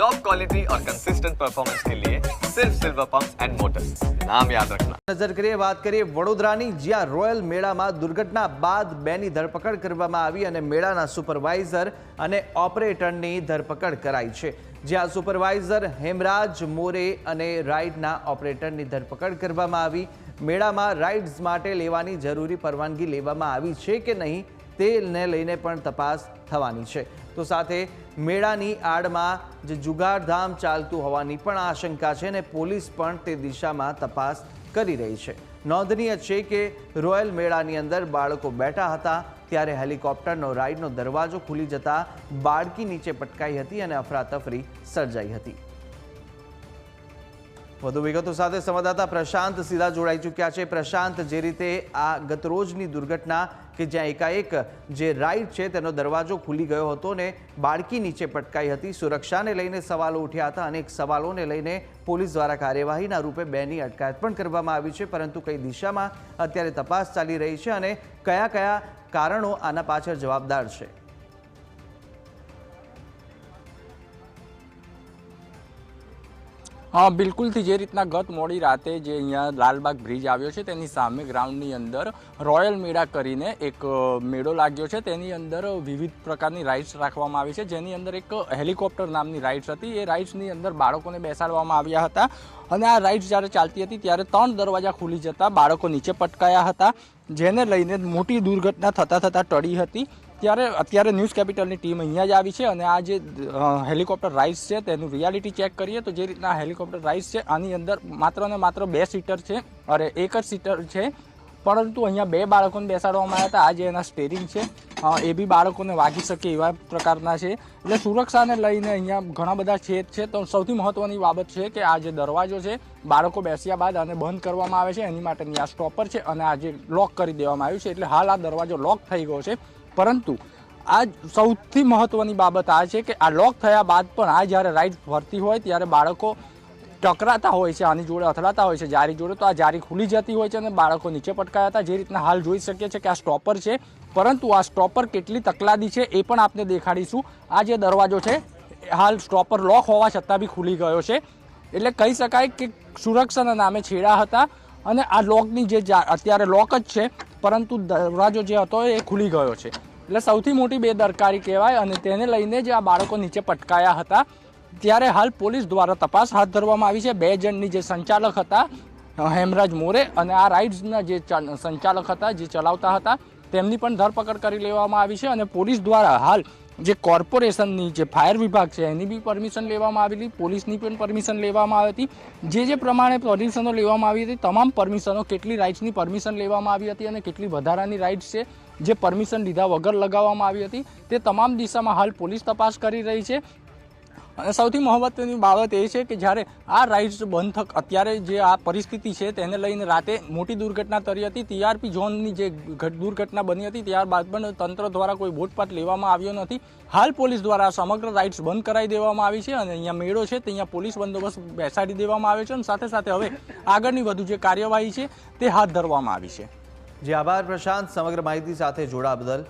Top quality और consistent performance के लिए सिर्फ सिल्वर पंप एंड मोटर्स नाम याद रखना નજર કરીએ વાત કરીએ વડોદરાની જ્યાં રોયલ મેળામાં દુર્ઘટના બાદ બેની ધરપકડ કરવામાં આવી અને મેળાના સુપરવાઇઝર અને ઓપરેટરની ધરપકડ કરાઈ છે જ્યાં સુપરવાઇઝર હેમરાજ મોરે અને રાઇડના ઓપરેટરની ધરપકડ કરવામાં આવી મેળામાં રાઇડ્સ માટે લેવાની જરૂરી પરવાનગી લેવામાં આવી છે કે નહીં તેને લઈને પણ તપાસ થવાની છે. તો સાથે મેળાની આડમાં જે જુગારધામ ચાલતું હોવાની પણ આશંકા છે અને પોલીસ પણ તે દિશામાં તપાસ કરી રહી છે. નોંધનીય છે કે રોયલ મેળાની અંદર બાળકો બેઠા હતા ત્યારે હેલિકોપ્ટરનો રાઈડનો દરવાજો ખુલી જતા બાળકી નીચે પટકાઈ હતી અને અફરાતફરી સર્જાઈ હતી. વધુ વિગતો સાથે સંવાદદાતા પ્રશાંત સીધા જોડાઈ ચૂક્યા છે. પ્રશાંત, જે રીતે આ ગતરોજની દુર્ઘટના કે જ્યાં એકાએક જે રાઈડ છે તેનો દરવાજો ખુલી ગયો હતો ને બાળકી નીચે પટકાઈ હતી. સુરક્ષાને લઈને સવાલો ઉઠ્યા હતા. અનેક સવાલોને લઈને પોલીસ દ્વારા કાર્યવાહીના રૂપે બેની અટકાયત પણ કરવામાં આવી છે. પરંતુ કઈ દિશામાં અત્યારે તપાસ ચાલી રહી છે અને કયા કયા કારણો આના પાછળ જવાબદાર છે? હા બિલકુલથી જે રીતના ગત મોડી રાતે જે અહીંયા લાલબાગ બ્રિજ આવ્યો છે, તેની સામે ગ્રાઉન્ડની અંદર રોયલ મેળા કરીને એક મેળો લાગ્યો છે. તેની અંદર વિવિધ પ્રકારની રાઇડ્સ રાખવામાં આવી છે. જેની અંદર એક હેલિકોપ્ટર નામની રાઇડ્સ હતી. એ રાઇડ્સની અંદર બાળકોને બેસાડવામાં આવ્યા હતા અને આ રાઇડ્સ જ્યારે ચાલતી હતી ત્યારે ત્રણ દરવાજા ખુલી જતા બાળકો નીચે પટકાયા હતા, જેને લઈને મોટી દુર્ઘટના થતાં થતાં ટળી હતી. ત્યારે અત્યારે ન્યૂઝ કેપિટલની ટીમ અહીંયા જ આવી છે અને આ જે હેલિકોપ્ટર રાઇઝ છે તેનું રિયાલિટી ચેક કરીએ તો જે રીતના હેલિકોપ્ટર રાઇઝ છે આની અંદર માત્ર ને માત્ર બે સીટર છે અરે એક જ સીટર છે. પરંતુ અહીંયા બે બાળકોને બેસાડવામાં આવ્યા હતા. આ જે એના સ્ટેરિંગ છે એ બી બાળકોને વાગી શકે એવા પ્રકારના છે. એટલે સુરક્ષાને લઈને અહીંયા ઘણા બધા છેદ છે. તો સૌથી મહત્ત્વની બાબત છે કે આ જે દરવાજો છે, બાળકો બેસ્યા બાદ આને બંધ કરવામાં આવે છે. એની માટેની આ સ્ટોપર છે અને આ જે લોક કરી દેવામાં આવ્યું છે. એટલે હાલ આ દરવાજો લોક થઈ ગયો છે. પરંતુ આ સૌથી મહત્ત્વની બાબત આ છે કે આ લોક થયા બાદ પણ આ જ્યારે રાઈડ ફરતી હોય ત્યારે બાળકો ટકરાતા હોય છે, આની જોડે અથડાતા હોય છે, જારી જોડે, તો આ જારી ખુલી જતી હોય છે અને બાળકો નીચે પટકાયા હતા. જે રીતના હાલ જોઈ શકીએ છીએ કે આ સ્ટોપર છે, પરંતુ આ સ્ટોપર કેટલી તકલાદી છે એ પણ આપને દેખાડીશું. આ જે દરવાજો છે, હાલ સ્ટોપર લોક હોવા છતાં બી ખુલી ગયો છે. એટલે કહી શકાય કે સુરક્ષાના નામે છેડા હતા અને આ લોકની જા- અત્યારે લોક જ છે પરંતુ દરવાજો જે હતો એ ખુલી ગયો છે. એટલે સૌથી મોટી બેદરકારી કહેવાય અને તેને લઈને જે આ બાળકો નીચે પટકાયા હતા, ત્યારે હાલ પોલીસ દ્વારા તપાસ હાથ ધરવામાં આવી છે. બે જણની જે સંચાલક હતા હેમરાજ મોરે અને આ રાઇડ્સના જે સંચાલક હતા, જે ચલાવતા હતા, તેમની પણ ધરપકડ કરી લેવામાં આવી છે અને પોલીસ દ્વારા હાલ જે કોર્પોરેશનની જે ફાયર વિભાગ છે, એની બી પરમિશન લેવામાં આવેલી, પોલીસની પણ પરમિશન લેવામાં આવી હતી. જે જે પ્રમાણે પરમિશનો લેવામાં આવી હતી, તમામ પરમિશનો, કેટલી રાઇડ્સની પરમિશન લેવામાં આવી હતી અને કેટલી વધારાની રાઇડ્સ છે, જે પરમિશન લીધા વગર લગાવવામાં આવી હતી, તે તમામ દિશામાં હાલ પોલીસ તપાસ કરી રહી છે. અને સૌથી મહત્વની બાબત એ છે કે જ્યારે આ રાઇડ્સ બંધ થક, અત્યારે જે આ પરિસ્થિતિ છે તેને લઈને રાતે મોટી દુર્ઘટના તરી હતી. ટીઆરપી ઝોનની જે ઘટ- દુર્ઘટના બની હતી ત્યારબાદ પણ તંત્ર દ્વારા કોઈ બોટપાટ લેવામાં આવ્યો નથી. હાલ પોલીસ દ્વારા સમગ્ર રાઇડ્સ બંધ કરાવી દેવામાં આવી છે અને અહીંયા મેળો છે, તે અહીંયા પોલીસ બંદોબસ્ત બેસાડી દેવામાં આવે છે અને સાથે સાથે હવે આગળની વધુ જે કાર્યવાહી છે તે હાથ ધરવામાં આવી છે. જે આભાર પ્રશાંત. સમગ્ર માહિતી સાથે જોડા બદલ